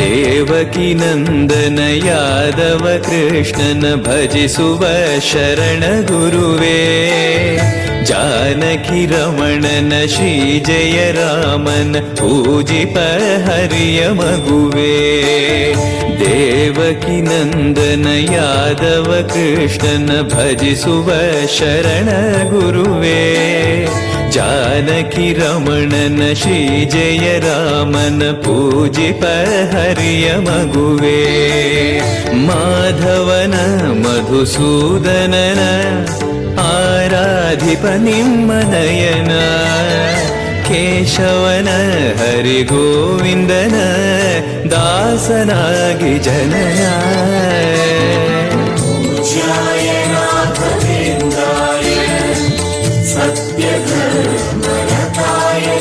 देवकीनन्दन यादव कृष्णन भज सुव शरण गुरुवे। जनकी रमण श्री जय रामन पूजिपहर्य मगुवे देवकीनन्दन यादव कृष्णन भज सुव शरण गुरुवे। ದೇವಕಿ ನಂದನ ಯಾದವ ಕೃಷ್ಣನ ಭಜಿಸುವ ಶರಣ ಗುರುವೇ ಜಾನಕಿ ರಮಣನ ಶ್ರೀ ಜಯ ರಾಮನ ಪೂಜಿಪ ಹರಿಯ ಮಗುವೇ ಮಾಧವನ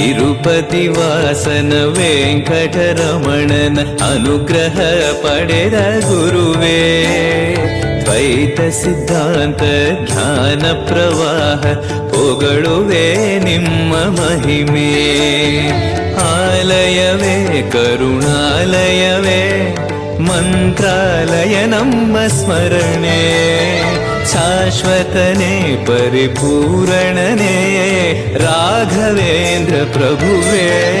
ತಿರುಪತಿ ವಾಸನ ವೆಂಕಟರಮಣನ ಅನುಗ್ರಹ ಪಡೆದ ಗುರುವೇ. ದ್ವೈತ ಸಿದ್ಧಾಂತ, ಜ್ಞಾನ ಪ್ರವಾಹ ಪೊಗಳುವೆ ನಿಮ್ಮ ಮಹಿಮೆ. ಆಲಯವೇ, ಕರುಣಾಲಯವೇ, ಮಂತ್ರಾಲಯ ನಮ್ಮ ಸ್ಮರಣೆ. ಶಾಶ್ವತನೇ, ಪರಿಪೂರಣನೇ ರಾಘವೇಂದ್ರ É pra do.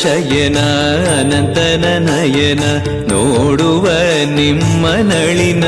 ಶಯನ ಅನಂತನ ನಯನ ನೋಡುವ ನಿಮ್ಮ ನಳಿನ